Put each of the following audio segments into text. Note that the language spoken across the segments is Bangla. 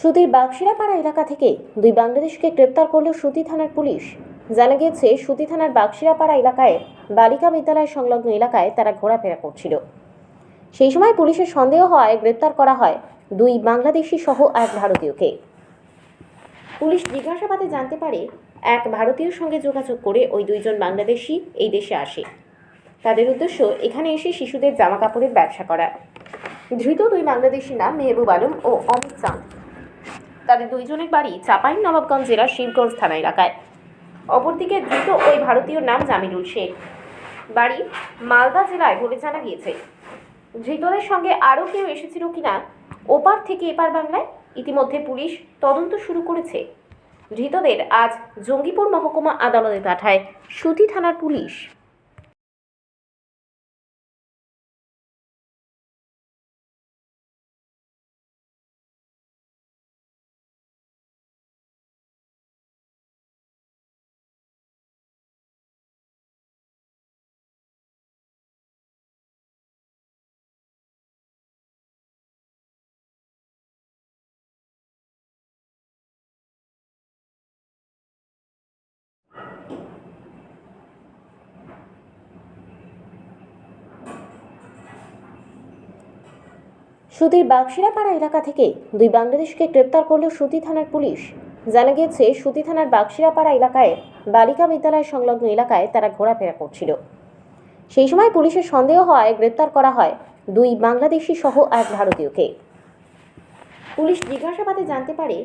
সুতির বাক্সিরাপাড়া এলাকা থেকে দুই বাংলাদেশকে গ্রেপ্তার করল সুতি থানার পুলিশ। জানা গিয়েছে সুতি থানার বাক্সিরাপাড়া এলাকায় বালিকা বিদ্যালয় সংলগ্ন এলাকায় তারা ঘোরাফেরা করছিল। সেই সময় পুলিশের সন্দেহ হওয়ায় গ্রেপ্তার করা হয় দুই বাংলাদেশি সহ এক ভারতীয়কে। পুলিশ জিজ্ঞাসাবাদে জানতে পারে, এক ভারতীয়র সঙ্গে যোগাযোগ করে ওই দুইজন বাংলাদেশি এই দেশে আসে। তাদের উদ্দেশ্য, এখানে এসে শিশুদের জামা কাপড়ের ব্যবসা করা। ধৃত দুই বাংলাদেশির নাম মেহবুব আলম ও অমিত চাঁদ। তাদের দুইজনের বাড়ি চাপাই নবাবগঞ্জ জেলার শিবগঞ্জ থানা এলাকায়। অপরদিকে ধৃত ওই ভারতীয় নাম জামিরুল শেখ। বাড়ি মালদা জেলায় বলে জানা গিয়েছে। ধৃতদের সঙ্গে আরও কেউ এসেছিল কিনা, ওপার থেকে এপার বাংলায় ইতিমধ্যে পুলিশ তদন্ত শুরু করেছে। ধৃতদের আজ জঙ্গিপুর মহকুমা আদালতে পাঠায় সুতি থানার পুলিশ। সুতির বাক্সিরাপাড়া এলাকা থেকে দুই বাংলাদেশকে গ্রেপ্তার করল সুতি থানার পুলিশ। জানা গিয়েছে সুতি থানার বাক্সিরাপাড়া এলাকায় বালিকা বিদ্যালয় সংলগ্ন এলাকায় তারা ঘোরাফেরা করছিল। সেই সময় পুলিশের সন্দেহ হওয়ায় গ্রেপ্তার করা হয় দুই বাংলাদেশি সহ এক ভারতীয়কে। পুলিশ জিজ্ঞাসাবাদে জানতে পারে,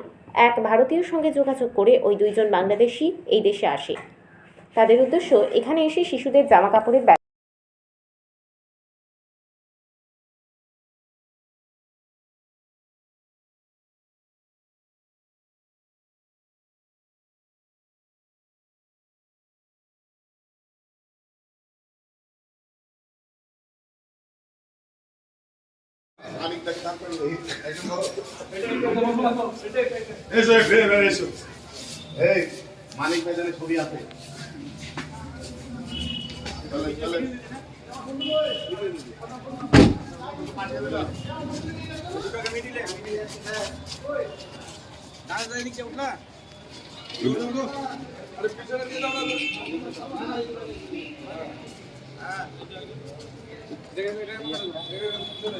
এক ভারতীয় সঙ্গে যোগাযোগ করে ওই দুইজন বাংলাদেশি এই দেশে আসে। তাদের উদ্দেশ্য, এখানে এসে শিশুদের জামাকাপড়ের ব্যবসা মানিক ভাইজানের ছবি আছে চলে